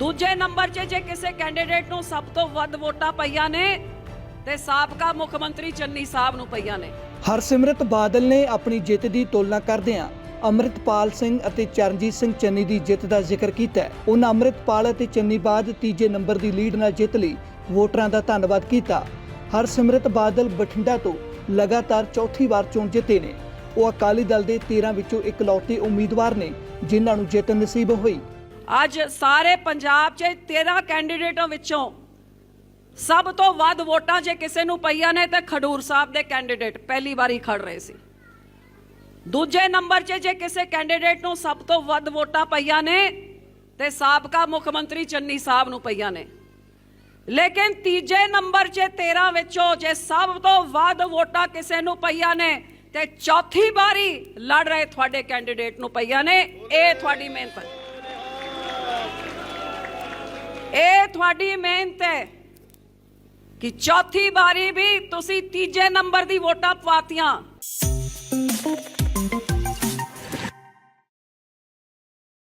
ਦੂਜੇ ਨੰਬਰ 'ਚ ਜੇ ਕਿਸੇ ਕੈਂਡੀਡੇਟ ਨੂੰ ਸਭ ਤੋਂ ਵੱਧ ਵੋਟਾਂ ਪਈਆਂ ਨੇ, ਤੇ ਸਾਬਕਾ ਮੁੱਖ ਮੰਤਰੀ ਚੰਨੀ ਸਾਹਿਬ ਨੂੰ ਪਈਆਂ ਨੇ। ਹਰਸਿਮਰਤ ਬਾਦਲ ਨੇ ਆਪਣੀ ਜਿੱਤ ਦੀ ਤੋਲਣਾ ਕਰਦਿਆਂ ਅੰਮ੍ਰਿਤਪਾਲ ਸਿੰਘ ਅਤੇ ਚਰਨਜੀਤ ਸਿੰਘ ਚੰਨੀ ਦੀ ਜਿੱਤ ਦਾ ਜ਼ਿਕਰ ਕੀਤਾ ਉਹਨਾਂ ਅੰਮ੍ਰਿਤਪਾਲ ਅਤੇ ਚੰਨੀ ਬਾਅਦ ਤੀਜੇ ਨੰਬਰ ਦੀ ਲੀਡ ਨਾਲ ਜਿੱਤ ਲਈ ਵੋਟਰਾਂ ਦਾ ਧੰਨਵਾਦ ਕੀਤਾ। ਹਰਸਿਮਰਤ ਬਾਦਲ ਬਠਿੰਡਾ ਤੋਂ ਲਗਾਤਾਰ ਚੌਥੀ ਵਾਰ ਚੋਣ ਜਿੱਤੇ ਨੇ। ਉਹ ਅਕਾਲੀ ਦਲ ਦੇ 13 ਵਿੱਚੋਂ ਇਕਲੌਤੇ ਉਮੀਦਵਾਰ ਨੇ, ਜਿਨ੍ਹਾਂ ਨੂੰ ਜਿੱਤ ਨਸੀਬ ਹੋਈ। ਅੱਜ ਸਾਰੇ ਪੰਜਾਬ 'ਚ 13 ਕੈਂਡੀਡੇਟਾਂ ਵਿੱਚੋਂ ਸਭ ਤੋਂ ਵੱਧ ਵੋਟਾਂ ਜੇ ਕਿਸੇ ਨੂੰ ਪਈਆਂ ਨੇ ਤੇ ਖਡੂਰ ਸਾਹਿਬ ਦੇ ਕੈਂਡੀਡੇਟ ਪਹਿਲੀ ਵਾਰੀ ਖੜ ਰਹੇ ਸੀ। ਦੂਜੇ ਨੰਬਰ 'ਚ ਜੇ ਕਿਸੇ ਕੈਂਡੀਡੇਟ ਨੂੰ ਸਭ ਤੋਂ ਵੱਧ ਵੋਟਾਂ ਪਈਆਂ ਨੇ ਤੇ ਸਾਬਕਾ ਮੁੱਖ ਮੰਤਰੀ ਚੰਨੀ ਸਾਹਿਬ ਨੂੰ ਪਈਆਂ ਨੇ। ਲੇਕਿਨ ਤੀਜੇ ਨੰਬਰ 'ਚ 13 ਵਿੱਚੋਂ ਜੇ ਸਭ ਤੋਂ ਵੱਧ ਵੋਟਾਂ ਕਿਸੇ ਨੂੰ ਪਈਆਂ ਨੇ ਤੇ ਚੌਥੀ ਵਾਰੀ ਲੜ ਰਹੇ ਤੁਹਾਡੇ ਕੈਂਡੀਡੇਟ ਨੂੰ ਪਈਆਂ ਨੇ, ਇਹ ਤੁਹਾਡੀ ਮਿਹਨਤ ਤੁਹਾਡੀ ਮਿਹਨਤ ਹੈ ਕਿ ਚੌਥੀ ਵਾਰੀ ਵੀ ਤੁਸੀਂ ਤੀਜੇ ਨੰਬਰ ਦੀ ਵੋਟਾਂ ਪਾਤੀਆਂ